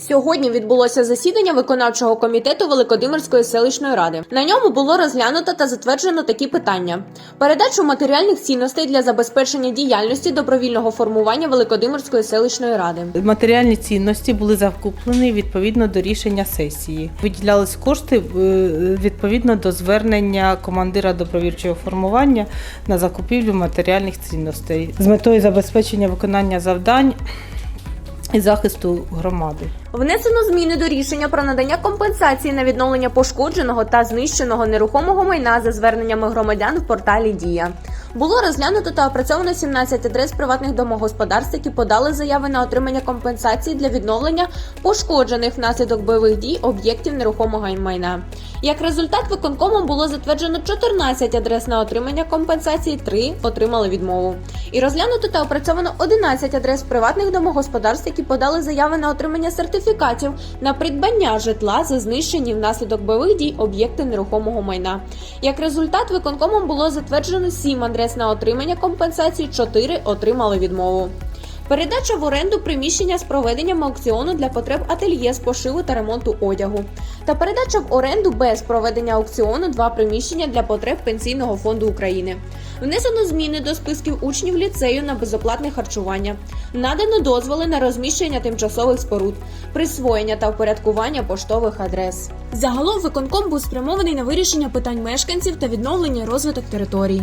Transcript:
Сьогодні відбулося засідання виконавчого комітету Великодимирської селищної ради. На ньому було розглянуто та затверджено такі питання: передачу матеріальних цінностей для забезпечення діяльності добровільного формування Великодимирської селищної ради. Матеріальні цінності були закуплені відповідно до рішення сесії. Виділялись кошти е, відповідно до звернення командира добровільчого формування на закупівлю матеріальних цінностей з метою забезпечення виконання завдань і захисту громади. Внесено зміни до рішення про надання компенсації на відновлення пошкодженого та знищеного нерухомого майна за зверненнями громадян в порталі Дія. Було розглянуто та опрацьовано 17 адрес приватних домогосподарств, які подали заяви на отримання компенсації для відновлення пошкоджених внаслідок бойових дій об'єктів нерухомого майна. Як результат, виконкомом було затверджено 14 адрес на отримання компенсації, 3 отримали відмову. І розглянуто та опрацьовано 11 адрес приватних домогосподарств, які подали заяви на отримання сертифікатів на придбання житла за знищені внаслідок бойових дій об'єкти нерухомого майна. Як результат, виконкомом було затверджено 7 адрес на отримання компенсації, 4 отримали відмову. Передача в оренду приміщення з проведенням аукціону для потреб ательє з пошиву та ремонту одягу. Та передача в оренду без проведення аукціону два приміщення для потреб Пенсійного фонду України. Внесено зміни до списків учнів ліцею на безоплатне харчування. Надано дозволи на розміщення тимчасових споруд, присвоєння та впорядкування поштових адрес. Загалом виконком був спрямований на вирішення питань мешканців та відновлення розвиток територій.